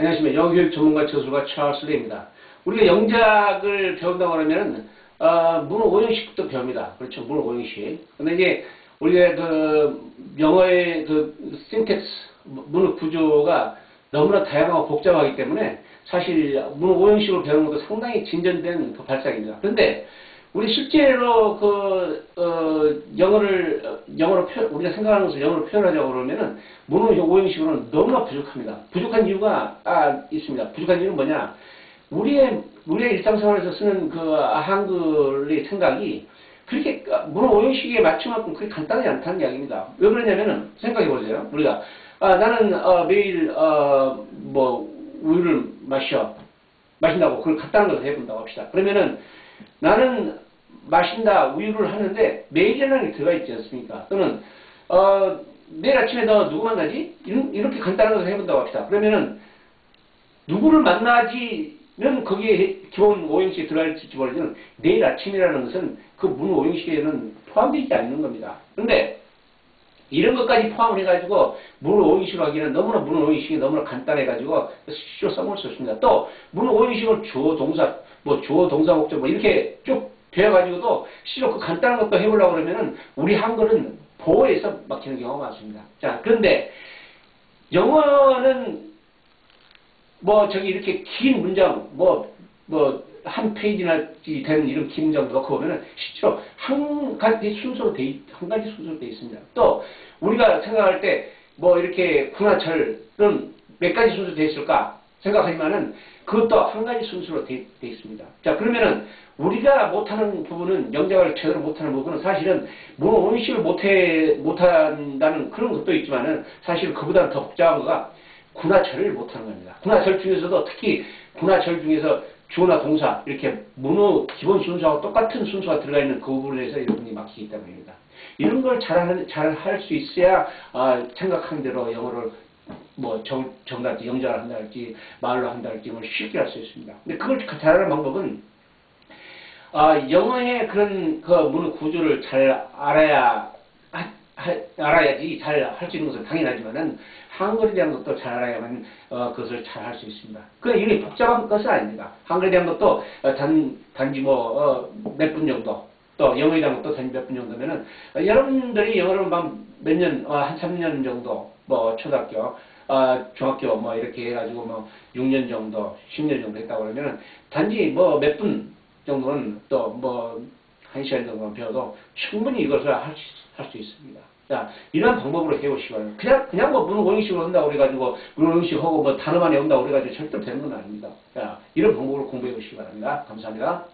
안녕하십니까. 영어교육 전문가 저술가 찰스 레입니다. 우리가 영작을 배운다고 하면 어, 문어 오형식부터 배웁니다. 그렇죠. 문어 오형식. 근데 이제 우리가 그 영어의 그 신텍스 문어 구조가 너무나 다양하고 복잡하기 때문에 사실 문어 오형식을 배우는 것도 상당히 진전된 그 발상입니다. 그런데 우리 실제로 그, 어, 영어를, 어, 영어로 표, 우리가 생각하는 것을 영어로 표현하자고 그러면은, 문어 오형식으로는 너무나 부족합니다. 부족한 이유가, 아, 있습니다. 부족한 이유는 뭐냐? 우리의, 우리의 일상생활에서 쓰는 그 한글의 생각이 그렇게 문어 오형식에 맞춤만큼 그렇게 간단하지 않다는 이야기입니다. 왜 그러냐면은, 생각해 보세요. 우리가, 아, 나는, 어, 매일, 어, 뭐, 우유를 마셔. 마신다고 그걸 간단한 것을 해본다고 합시다. 그러면은, 나는 마신다 우유를 하는데 매일이라는 게 들어가 있지 않습니까? 또는 어, 내일 아침에 너 누구 만나지? 이렇게 간단한 것을 해본다고 합시다. 그러면은 누구를 만나지는 거기에 기본 오형식에 들어가 있을지 모르지만 내일 아침이라는 것은 그 문 오형식에는 포함되지 않는 겁니다. 그런데 이런 것까지 포함을 해가지고 문어 오형식을 하기는 너무나 문어 오형식이 너무나 간단해가지고 실로 써볼 수 없습니다. 또 문어 오형식을 주어 동사 뭐 주어 동사 목적 뭐 이렇게 쭉 배워가지고도 실로 그 간단한 것도 해보려고 그러면은 우리 한글은 보호에서 막히는 경우가 많습니다. 자 그런데 영어는 뭐 저기 이렇게 긴 문장 뭐 뭐 한 페이지나 되는 이런 긴 문장 넣고 보면은 실제로 한 가지 순서로 돼, 있, 한 가지 순서로 돼 있습니다. 또 우리가 생각할 때 뭐 이렇게 군화철은 몇 가지 순서 돼 있을까 생각하지만은 그것도 한 가지 순서로 돼, 돼 있습니다. 자 그러면은 우리가 못하는 부분은 영작을 제대로 못하는 부분은 사실은 뭐 원식을 못해 못한다는 그런 것도 있지만은 사실 그보다는 더 복잡한 거가 군화철을 못하는 겁니다. 군화철 중에서도 특히 군화철 중에서 주어나 동사 이렇게 문어 기본 순서하고 똑같은 순서가 들어가 있는 그 부분에서 여러분이 막히기 때문입니다. 이런 걸 잘 할 수 있어야 아, 생각한 대로 영어를 뭐 정, 정답지 영작을 한다 할지 말로 한다 할지 뭐 쉽게 할 수 있습니다. 근데 그걸 잘하는 방법은 아, 영어의 그런 그 문어 구조를 잘 알아야 하, 하, 알아야지 잘 할 수 있는 것은 당연하지만은 한글에 대한 것도 잘 알아야만 어, 그것을 잘 할 수 있습니다. 그 이게 복잡한 것은 아닙니다. 한글에 대한 것도 어, 단 단지 뭐 몇분 정도 또 영어에 대한 것도 단지 몇 분 정도면은 어, 여러분들이 영어를 몇 년, 어, 한 3년 정도 뭐 초등학교 어, 중학교 뭐 이렇게 해가지고 뭐 6년 정도, 10년 정도 했다고 그러면은 단지 뭐 몇 분 정도는 또 뭐 한 시간 정도 배워도 충분히 이것을 할 수 있습니다. 자, 이런 방법으로 바랍니다. 그냥, 그냥 뭐 문공식으로 한다고 그래가지고, 문공식 하고 뭐 단어만 외운다고 그래가지고 절대 되는 건 아닙니다. 자, 이런 방법으로 공부해 보시기 바랍니다. 감사합니다.